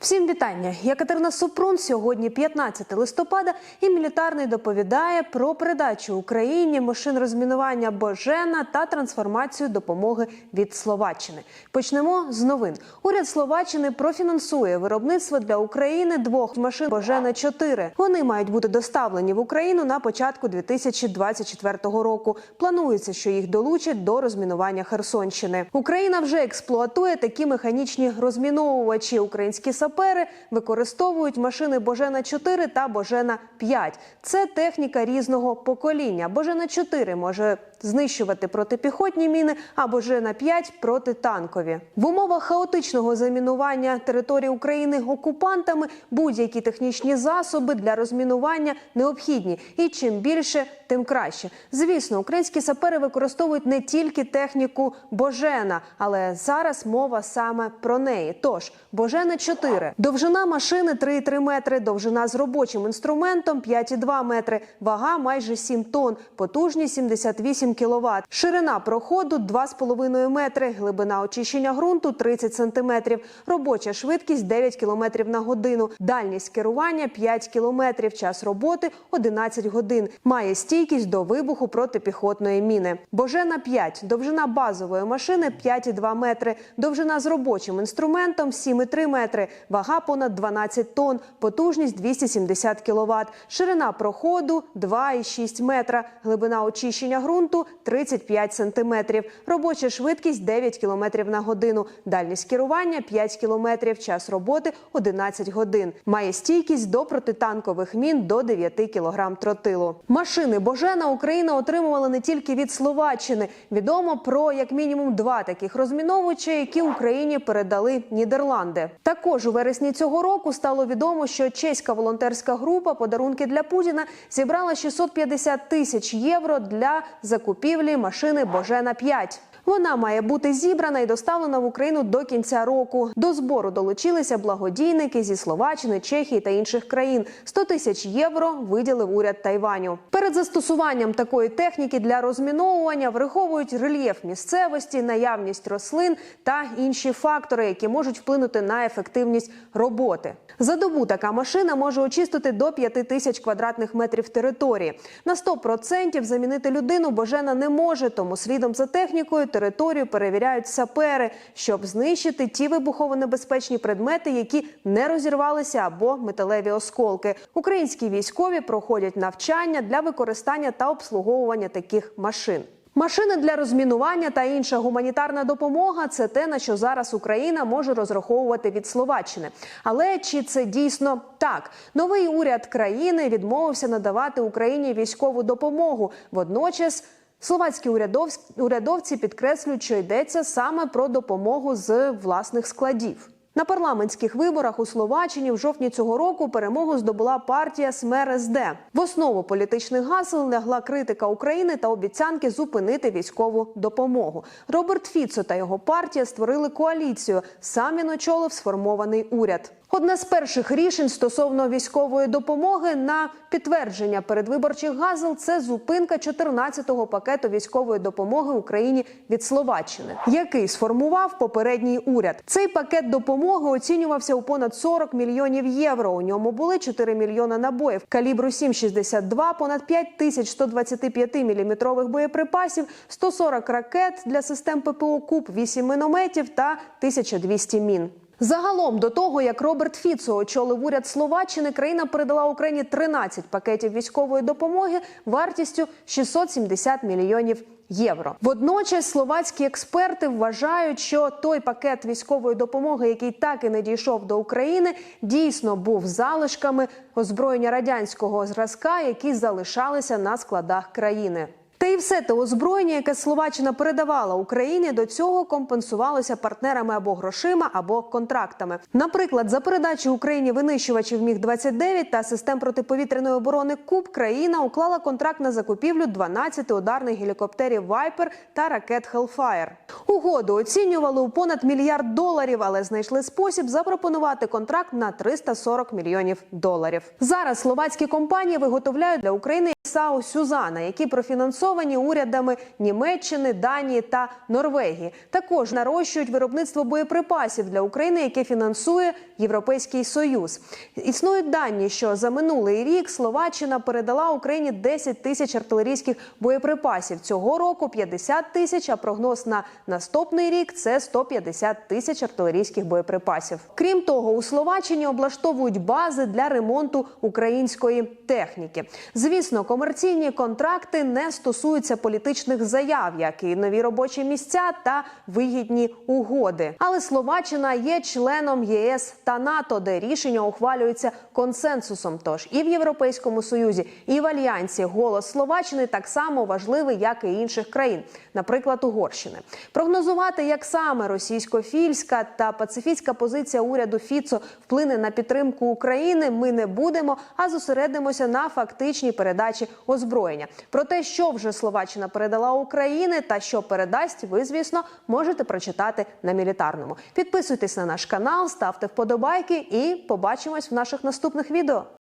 Всім вітання! Я Катерина Супрун. Сьогодні 15 листопада, і мілітарний доповідає про передачу Україні машин розмінування Божена та трансформацію допомоги від Словаччини. Почнемо з новин. Уряд Словаччини профінансує виробництво для України двох машин Божена 4 Вони мають бути доставлені в Україну на початку 2024 року. Планується, що їх долучать до розмінування Херсонщини. Україна вже експлуатує такі механічні розміновувачі. Українські сапери використовують машини Божена 4 та Божена 5 Це техніка різного покоління. Божена 4 може знищувати протипіхотні міни, а Божена 5 – протитанкові. В умовах хаотичного замінування території України окупантами будь-які технічні засоби для розмінування необхідні. І чим більше, тим краще. Звісно, українські сапери використовують не тільки техніку Божена, але зараз мова саме про неї. Тож Божена 4 довжина машини 3,3 метри, довжина з робочим інструментом 5,2 метри, вага майже 7 тонн, потужність 78 кВт, ширина проходу 2,5 метри, глибина очищення ґрунту 30 сантиметрів, робоча швидкість 9 км на годину, дальність керування 5 км, час роботи 11 годин. Має стійкість до вибуху протипіхотної міни. Божена 5 довжина базової машини 5,2 метри, довжина з робочим інструментом 7,3 метри, вага понад 12 тонн, потужність 270 кВт, ширина проходу 2,6 метра, глибина очищення ґрунту 35 сантиметрів, робоча швидкість 9 км на годину, дальність керування 5 км, час роботи 11 годин. Має стійкість до протитанкових мін до 9 кг тротилу. Машини Божена Україна отримувала не тільки від Словаччини. Відомо про як мінімум два таких розміновувачі, які Україні передали Нідерланди. Також у вересні цього року стало відомо, що чеська волонтерська група подарунки для Путіна зібрала 650 тисяч євро для закупівлі машини Божена 5 вона має бути зібрана і доставлена в Україну до кінця року. До збору долучилися благодійники зі Словаччини, Чехії та інших країн. 100 тисяч євро виділив уряд Тайваню. Перед застосуванням такої техніки для розміновування враховують рельєф місцевості, наявність рослин та інші фактори, які можуть вплинути на ефективність роботи. За добу така машина може очистити до 5 тисяч квадратних метрів території. На 100% замінити людину Божена не може, тому слідом за технікою територію перевіряють сапери, щоб знищити ті вибухово-небезпечні предмети, які не розірвалися або металеві осколки. Українські військові проходять навчання для використання та обслуговування таких машин. Машини для розмінування та інша гуманітарна допомога це те, на що зараз Україна може розраховувати від Словаччини. Але чи це дійсно так? Новий уряд країни відмовився надавати Україні військову допомогу. Водночас словацькі урядовці підкреслюють, що йдеться саме про допомогу з власних складів. На парламентських виборах у Словаччині в жовтні цього року перемогу здобула партія СМЕР-СД. В основу політичних гасел лягла критика України та обіцянки зупинити військову допомогу. Роберт Фіцо та його партія створили коаліцію. Сам він очолив сформований уряд. Одне з перших рішень стосовно військової допомоги на підтвердження передвиборчих гасел – це зупинка 14-го пакету військової допомоги Україні від Словаччини, який сформував попередній уряд. Цей пакет допомоги оцінювався у понад 40 мільйонів євро. У ньому були 4 мільйона набоїв калібру 7,62, понад 5 тисяч 125 міліметрових боєприпасів, 140 ракет для систем ППО «Куб», 8 мінометів та 1200 мін. Загалом до того, як Роберт Фіцо очолив уряд Словаччини, країна передала Україні 13 пакетів військової допомоги вартістю 670 мільйонів євро. Водночас словацькі експерти вважають, що той пакет військової допомоги, який так і не дійшов до України, дійсно був залишками озброєння радянського зразка, які залишалися на складах країни. Та і все те озброєння, яке Словаччина передавала Україні, до цього компенсувалося партнерами або грошима, або контрактами. Наприклад, за передачу Україні винищувачів міг 29 та систем протиповітряної оборони Куб країна уклала контракт на закупівлю 12 ударних гелікоптерів Вайпер та ракет Hellfire. Угоду оцінювали у понад мільярд доларів, але знайшли спосіб запропонувати контракт на 340 мільйонів доларів. Зараз словацькі компанії виготовляють для України САУ Сюзана, які профінансовують організовані урядами Німеччини, Данії та Норвегії. Також нарощують виробництво боєприпасів для України, яке фінансує Європейський Союз. Існують дані, що за минулий рік Словаччина передала Україні 10 тисяч артилерійських боєприпасів. Цього року 50 тисяч, а прогноз на наступний рік це 150 тисяч артилерійських боєприпасів. Крім того, у Словаччині облаштовують бази для ремонту української техніки. Звісно, комерційні контракти не стосуються політичних заяв, як і нові робочі місця та вигідні угоди. Але Словаччина є членом ЄС та НАТО, де рішення ухвалюються консенсусом. Тож і в Європейському Союзі, і в Альянсі голос Словаччини так само важливий, як і інших країн, наприклад, Угорщини. Прогнозувати, як саме російсько-фільська та пацифістська позиція уряду Фіцо вплине на підтримку України, ми не будемо, а зосередимося на фактичній передачі озброєння. Про те, що вже Словаччина передала Україні та що передасть, ви звісно можете прочитати на мілітарному. Підписуйтесь на наш канал, ставте вподобайки і побачимось в наших наступних відео.